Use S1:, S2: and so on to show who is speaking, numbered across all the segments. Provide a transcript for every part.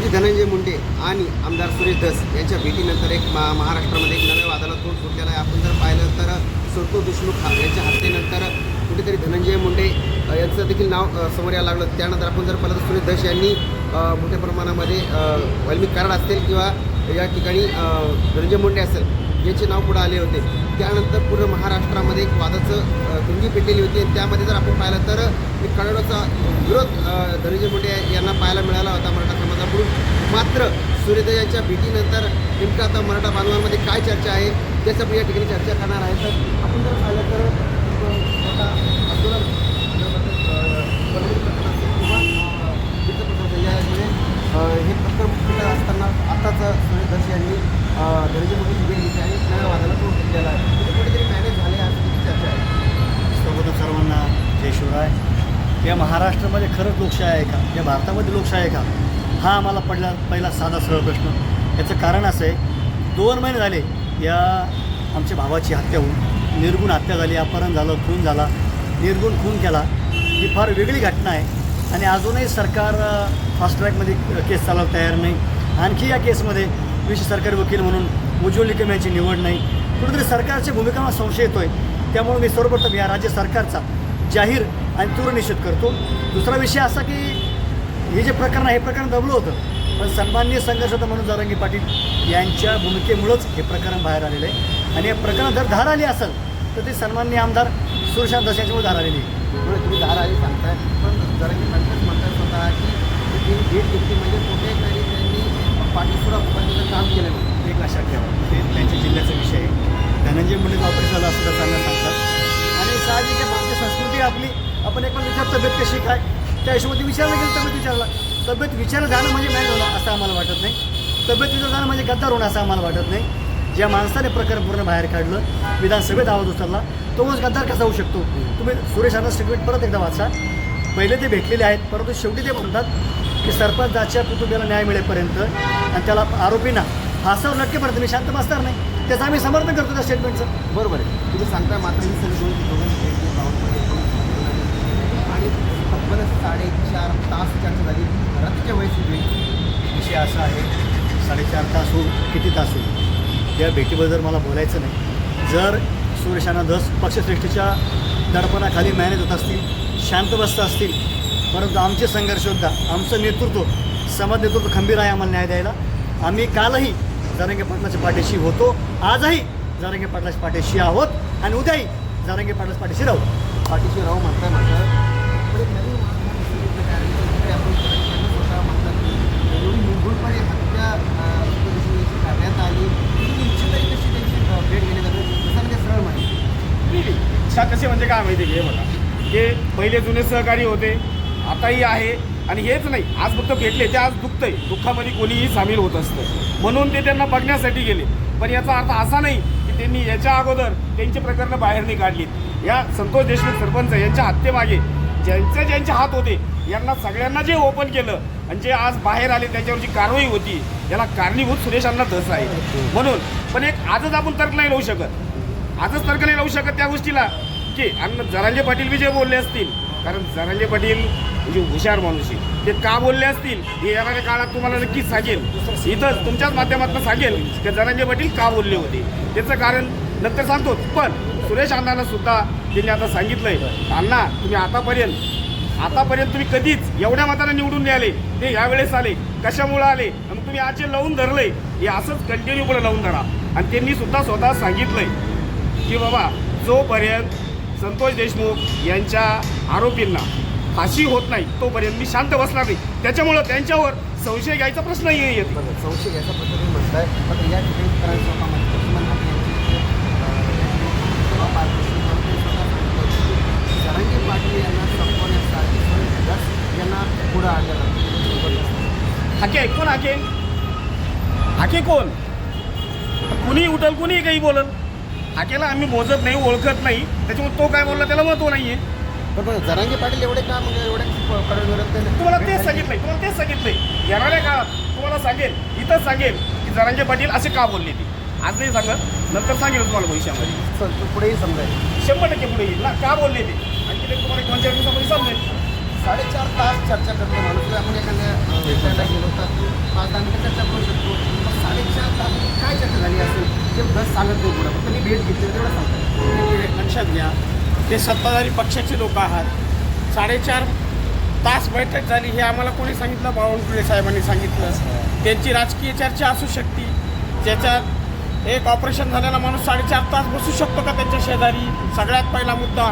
S1: मंत्री धनंजय मुंडे आणि आमदार सुरेश धस यांच्या भेटीनंतर एक मा महाराष्ट्रामध्ये एक नव्या वादाला तोंड फुटलेला आहे. आपण जर पाहिलं तर संतोष देशमुख यांच्या हत्येनंतर कुठेतरी धनंजय मुंडे यांचं देखील नाव समोर यायला लागलं. त्यानंतर आपण जर पाहिलं तर सुरेश धस यांनी मोठ्या प्रमाणामध्ये वाल्मिक कराड असतील किंवा या ठिकाणी धनंजय मुंडे असेल याचे नाव पुढे आले होते. त्यानंतर पूर्ण महाराष्ट्रामध्ये एक वादाचं गुंगी पेटलेली होती. आणि त्यामध्ये जर आपण पाहिलं तर एक करोडाचा विरोध धनंजय मुंडे यांना पाहायला मिळाला होता मराठा समाजाकडून. मात्र सूर्योदयाच्या भीतीनंतर भेटीनंतर नेमकं आता मराठा बांधवांमध्ये काय चर्चा आहे त्याचं आपण या ठिकाणी चर्चा करणार आहे. तर आपण जर पाहिलं तर मोठा आंदोलन हे पत्र कुठलं असताना आताच सूर्यदर्श यांनी धनंजय मुंडे वादाला दिलेला आहे. कुठेतरी मॅनेज झाले असं त्याची चर्चा आहे?
S2: सर्वांना. जय शिवराय. या महाराष्ट्रामध्ये खरंच लोकशाही आहे का? या भारतामध्ये लोकशाही आहे का? हा आम्हाला पडला पहिला साधा सरळ प्रश्न. याचं कारण असं आहे दोन महिने झाले या आमच्या भावाची हत्या होऊन. निर्गुण हत्या झाली अपहरण झालं खून झाला. निर्गुण खून केला. ही फार वेगळी घटना आहे. आणि अजूनही सरकार फास्ट ट्रॅकमध्ये केस चालवायला तयार नाही. आणखी या केसमध्ये विशेष सरकारी वकील म्हणून उज्ज्वल निकम यांची निवड नाही. कुठेतरी सरकारच्या भूमिकांना संशय येतोय. त्यामुळे मी सर्वप्रथम या राज्य सरकारचा जाहीर आणि तीव्र निषेध करतो. दुसरा विषय असा की हे जे प्रकरण आहे हे प्रकरण दबलं होतं. पण सन्माननीय संघर्ष म्हणून जारंगी पाटील यांच्या भूमिकेमुळंच हे प्रकरण बाहेर आलेलं आहे. आणि या प्रकरण जर धार आली असेल तर ते सन्माननीय आमदार सुरशांत दास यांच्यामुळे धार आलेली आहे.
S1: तुम्ही धार आली सांगताय पण जारंगी पाटील म्हणतात स्वतः की म्हणजे कुठे तरी त्यांनी पाठीपुरा उभारण्याचं काम केलं नाही
S2: एक लक्षात ठेवा ते त्यांच्या जिल्ह्याचा विषय आहे धनंजय ऑपरेशन झालं असं तर चांगलं सांगतात. आणि साहजिक आहे भारतीय संस्कृती आपली. आपण एक म्हणजे पण विचार तब्येत कशी काय? त्या हिशोबाने विचारलं गेलं तब्येत विचारला. तब्येत विचार जाणं म्हणजे मॅन होणं असं आम्हाला वाटत नाही. तब्येत विचार जाणं म्हणजे गद्दार होणं असं आम्हाला वाटत नाही. ज्या माणसाने प्रकरण पूर्ण बाहेर काढलं विधानसभेत आवाज उचलला तो गद्दार कसा होऊ शकतो? तुम्ही सुरेश अण्णा स्टेटमेंट परत एकदा वाचा. पहिले ते भेटलेले आहेत परंतु शेवटी ते म्हणतात की सरपंचाच्या कुटुंबियाला न्याय मिळेपर्यंत आणि त्याला आरोपींना फासावर लटकेपर्यंत मी शांत बसणार नाही. त्याचं आम्ही समर्थन करतो त्या स्टेटमेंटचं
S1: बरोबर आहे. तुम्ही सांगताय मात्र ही सगळी दोन दोघांची भेट आणि तब्बल साडेचार तास चर्चा झाली. रात्रीच्या वेळेस
S2: विषय असा आहे साडेचार तास हो किती तास होईल? या भेटीबद्दल मला बोलायचं नाही. जर सुरेशांना दस पक्षश्रेष्ठीच्या दडपणाखाली मॅनेज होत असतील शांत बसत असतील परंतु आमचे संघर्ष होता आमचं नेतृत्व समाज नेतृत्व खंबीर आहे आम्हाला न्याय द्यायला. आम्ही कालही जारंगे पाटलाच्या पाठीशी होतो. आजही जारंगे पाटलाच्या पाठीशी आहोत. आणि उद्याही जारंगे पाटलाच्या पाठीशी राहू.
S1: पाठीशी राहू म्हणताय म्हणतात की एवढी मूलभूतपणे हत्या अं, उपदेशाची करण्यात आली. तुम्ही इच्छित आहे कशी त्यांची अं, भेट घेण्यात आली. जसं मी ते सरळ म्हणे.
S3: इच्छा कशी म्हणजे काय माहिती आहे हे बघा. हे पहिले जुने सहकारी होते. आताही आहे. आणि हेच नाही आज फक्त भेटले ते आज दुखतंय. दुःखामध्ये कोणीही सामील होत असतं. म्हणून ते त्यांना बघण्यासाठी गेले. पण याचा अर्थ असा नाही की त्यांनी याच्या अगोदर त्यांची प्रकरणं बाहेर नाही काढलीत या संतोष देशमुख सरपंच यांच्या हत्येमागे ज्यांचे ज्यांचे हात होते यांना सगळ्यांना जे ओपन केलं आणि जे आज बाहेर आले त्याच्यावरची कारवाई होती याला कारणीभूत सुरेशांना धस आहे. म्हणून पण एक आजच आपण तर्क नाही लावू शकत. आजच तर्क नाही लावू शकत त्या गोष्टीला. की अन्न जरांजे पाटील बी जे बोलले असतील. कारण जरांजे पाटील म्हणजे हुशार माणूस आहे. ते का बोलले असतील हे येणाऱ्या काळात तुम्हाला नक्कीच सांगेल. इथं तुमच्याच माध्यमातून सांगेल की जरांगे पाटील का बोलले होते. त्याचं कारण नंतर सांगतो. पण सुरेश अण्णांना सुद्धा त्यांनी आता सांगितलंय. अण्णा तुम्ही आतापर्यंत आतापर्यंत तुम्ही कधीच एवढ्या मताने निवडून नाही आले. ते यावेळेस आले कशामुळे आले? आणि मग तुम्ही आज जे लावून धरले. हे असंच कंटिन्यू पुढे लावून धरा. आणि त्यांनी सुद्धा स्वतः सांगितलंय की बाबा जोपर्यंत संतोष देशमुख यांच्या आरोपींना फाशी होत नाही तोपर्यंत मी शांत बसणार नाही. त्याच्यामुळं त्यांच्यावर संशय घ्यायचा प्रश्नही येत. नाही.
S1: बघा, संशय घ्यायचा प्रश्न तुम्ही म्हणताय पण या ठिकाणी करायचं स्वतः म्हणतात लक्ष्मणनाथ यांची जे, अं, सभा पार पडली, म्हणून ते स्वतः सांगतात की जरांगे पाटील यांना संपवण्यासाठी पुढं आणलं
S3: हाके आहे कोण हाके? हाके कोण? कुणी उठल कुणी काही बोलल? हाकेला आम्ही मोजत नाही ओळखत नाही. त्याच्यामुळे तो काय बोलला त्याला महत्त्व नाहीये.
S1: पण बघा, जरांगे पाटील एवढे का म्हणजे एवढे?
S3: तुम्हाला तेच सांगितलंय तुम्हाला तेच सांगितलंय. येणाऱ्या काळात तुम्हाला सांगेल इथंच सांगेल की जरांगे पाटील असे का बोलले ते. आज नाही सांगत नंतर सांगेल तुम्हाला भविष्यामध्ये.
S1: चल, तू पुढेही समजाय
S3: शंभर टक्के पुढे येईल ना? का बोलले ते? आणखी ते तुम्हाला एक दोन चार दिवसामध्ये समजेल.
S1: साडेचार तास चर्चा करतो माणूस आपण एखाद्या भेटायला गेलो तर पाच दहा मिनिटं चर्चा करू शकतो. मग साडेचार तास काय चर्चा झाली असेल ते बस सांगत नाही पुढं. फक्त मी भेट घेतली तेवढं सांगतो.
S4: लक्षात घ्या ते सत्ताधारी पक्षाचे लोक आहात. साडेचार तास बैठक झाली हे आम्हाला कोणी सांगितलं? बावनकुळे साहेबांनी सांगितलं. त्यांची राजकीय चर्चा असू शकते. ज्याच्यात एक ऑपरेशन झालेला माणूस साडेचार तास बसू शकतो का त्यांच्या शेजारी? सगळ्यात पहिला मुद्दा.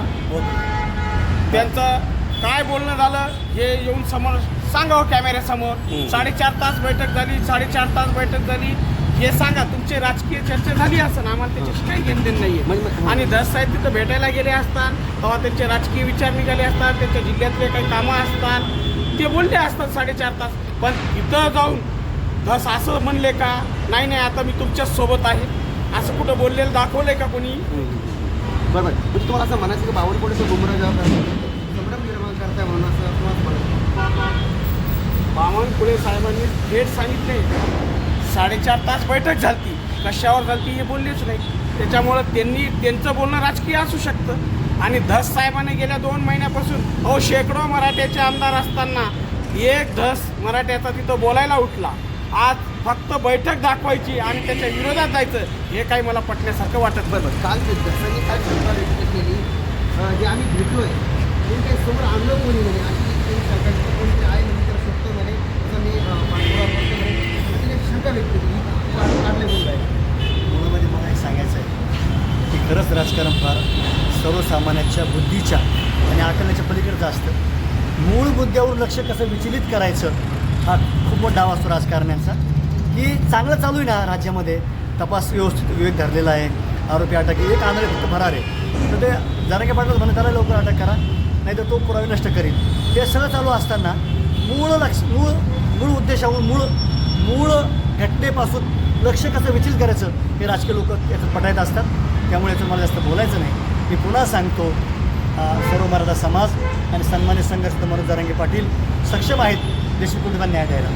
S4: त्यांचं काय बोलणं झालं हे येऊन समोर सांगावं कॅमेऱ्यासमोर साडेचार तास बैठक झाली साडेचार तास बैठक झाली. हे सांगा तुमची राजकीय चर्चा झाली असं आम्हाला त्याच्याशी काही घेणदेण नाही
S1: म्हणजे-
S4: आणि दस साहेब तिथं भेटायला गेले असतात तेव्हा त्यांचे राजकीय विचार निघाले असतात त्यांच्या जिल्ह्यातले काही कामं असतात. ते बोलले असतात साडेचार तास. पण तिथं जाऊन धस असं म्हणले का? नाही नाही आता मी तुमच्याच सोबत आहे. असं कुठं बोललेलं दाखवलंय का कोणी?
S1: बरोबर. म्हणजे तुम्हाला असं म्हणायचं की बावनकुळेचं गुमराह जेव्हा करतो संभ्रम निर्माण करताय म्हणून असं तुम्हाला
S4: बावनकुळे साहेबांनी थेट सांगितले साडेचार तास बैठक झालती. कशावर झालती हे बोललीच नाही. त्याच्यामुळं त्यांनी त्यांचं बोलणं राजकीय असू शकतं. आणि धस साहेबाने गेल्या दोन महिन्यापासून अहो शेकडो मराठ्याचे आमदार असताना एक धस मराठ्याचा तिथं बोलायला उठला. आज फक्त बैठक दाखवायची आणि त्याच्या विरोधात जायचं हे काही मला पटण्यासारखं वाटत नाही.
S1: काल काय शंका व्यक्त केली जे आम्ही भेटलोय ते समोर आणलं कोणी नाही अशी काही शंका व्यक्त कोणतरी आहे म्हणे तर शोधतो म्हणे असं मी अं, पाठपुरावा करतो म्हणे आणि तिने एक शंका व्यक्त केली का- काढले बोलला आहे
S2: मुळामध्ये मला एक सांगायचं आहे की खरंच राजकारण फार सर्वसामान्याच्या बुद्धीच्या आणि आकलनाच्या पलीकडचं असतं मूळ मुद्द्यावर लक्ष कसं विचलित करायचं हा खूप मोठा डाव असतो राजकारण्यांचा. की चांगलं चालू आहे ना राज्यामध्ये. तपास व्यवस्थित विवेक धरलेला आहे. आरोपी अटक एक आंधळे फक्त फरार आहे. तर ते जरांगे पाटील म्हणत त्याला लवकर अटक करा नाही तर तो पुरावे नष्ट करील ते सगळं चालू असताना मूळ लक्ष मूळ मूळ उद्देशाहून मूळ मूळ घटनेपासून लक्ष कसं विचलित करायचं हे राजकीय लोक याचं पटायत असतात. त्यामुळे याचं मला जास्त बोलायचं नाही. मी पुन्हा सांगतो सर्व मराठा समाज आणि सन्मान्य संघर्ष मनोज जरांगे पाटील सक्षम आहेत देशमुख कुटुंबांना न्याय द्यायला.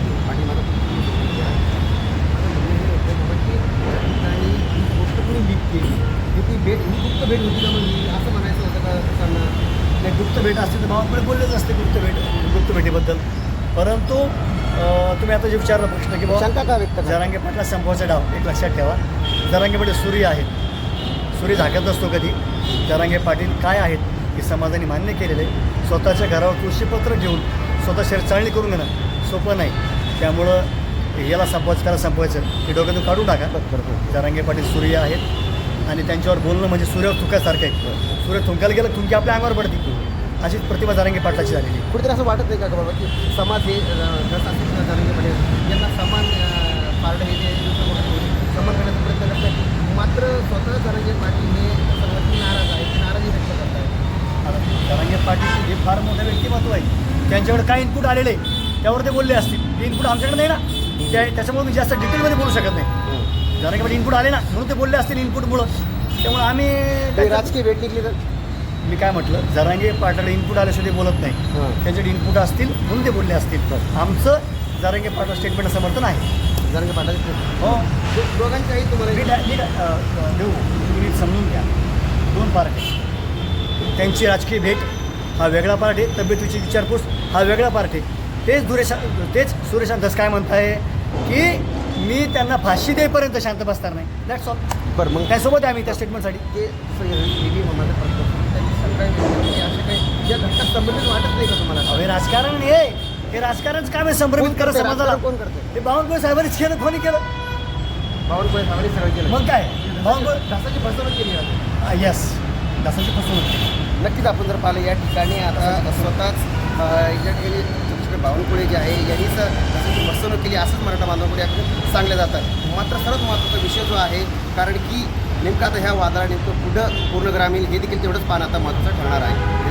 S1: ती भेट ही गुप्त भेट होती का म्हणजे? असं म्हणायचं होतं का त्यांना?
S2: नाही गुप्त भेट असते तर भावाकडे बोललेच असते गुप्त भेट. गुप्त भेटीबद्दल. परंतु तुम्ही आता जे विचारला प्रश्न की बाबा
S1: शंका का व्यक्त?
S2: जरांगे पाटला संपवायचा डाव एक लक्षात ठेवा. जरांगे पाटील सूर्य आहेत. सूर्य झाकत असतो कधी? जरांगे पाटील काय आहेत हे समाजाने मान्य केलेलं? आहे स्वतःच्या घरावर तुळशीपत्र घेऊन स्वतः शरीर चाळणी करून घेणं सोपं नाही. त्यामुळं याला संपवायचं त्याला संपवायचं. हे डोक्यातून काढून टाका. जरांगे पाटील सूर्य आहेत आणि त्यांच्यावर बोलणं म्हणजे सूर्य थुकायसारखं आहे. सूर्य थुंकायला गेलं थुंकी आपल्या अंगावर पडते. अशीच प्रतिभा जारंगे पाटलाची झालेली
S1: कुठेतरी असं वाटत नाही का बाबा की समाज हे जसं पाटील यांना समान पार्ट हे समान करण्याचा प्रयत्न करत आहे मात्र स्वतः जरांगे पाटील हे नाराज आहे ती नाराजी व्यक्त करत आहे
S2: आता जरांगे पाटील हे फार मोठं व्यक्तिमत्व आहे. त्यांच्याकडे काय इनपुट आलेले त्यावर ते बोलले असतील. ते इनपुट आमच्याकडे नाही ना. त्या त्याच्यामुळे मी जास्त डिटेलमध्ये बोलू शकत नाही. जरांगे पाटील इनपुट आले ना म्हणून ते बोलले असतील इनपुटमुळं त्यामुळे आम्ही
S1: राजकीय भेट निघली तर?
S2: मी काय म्हटलं जरांगे पाटाला इनपुट आल्याशिवाय ते बोलत नाही.
S1: हां.
S2: त्यांच्याकडे इनपुट असतील म्हणून ते बोलले असतील. आमचं जरांगे पाटा स्टेटमेंट समर्थन आहे.
S1: जरांगे पाटील?
S2: हो.
S1: दोघांच्याही तुम्हाला
S2: अ, देऊ. तुम्ही नीट समजून घ्या. दोन पार्ट आहे त्यांची राजकीय भेट हा वेगळा पार्ट आहे. तब्येतीची विचारपूस हा वेगळा पार्ट आहे. तेच दुरेशा तेच सुरेश धस काय म्हणताय की मी त्यांना फाशी देईपर्यंत शांत बसणार नाही. दॅट्स ऑल
S1: बरं मग
S2: त्यासोबत आहे आम्ही त्या स्टेटमेंटसाठी
S1: ते संबंधित वाटत नाही का तुम्हाला?
S2: अहो, हे राजकारण हे हे राजकारणच काय संभ्रमित करत? समाजाला.
S1: राजकारण? कोण करतंय?
S2: हे बावनकुळे साहेबांनीच केलं कोणी केलं?
S1: बावनकुळे साहेबांनी सगळं केलं.
S2: मग काय? बावनकुळे
S1: फसवणूक केली आहे
S2: येस दासाची फसवणूक
S1: नक्कीच आपण जर पाहिलं या ठिकाणी आता स्वतःच या बावनकुळे जे आहे यांनीच ढासाची फसवणूक केली असंच मराठा बांधवकडे यातून सांगलं जातं मात्र सर्वात महत्त्वाचा विषय जो आहे कारण की नेमकं आता ह्या वादळा नेमकं कुठं पूर्ण ग्रामीण हे देखील तेवढंच पाहणं आता महत्त्वाचं ठरणार आहे.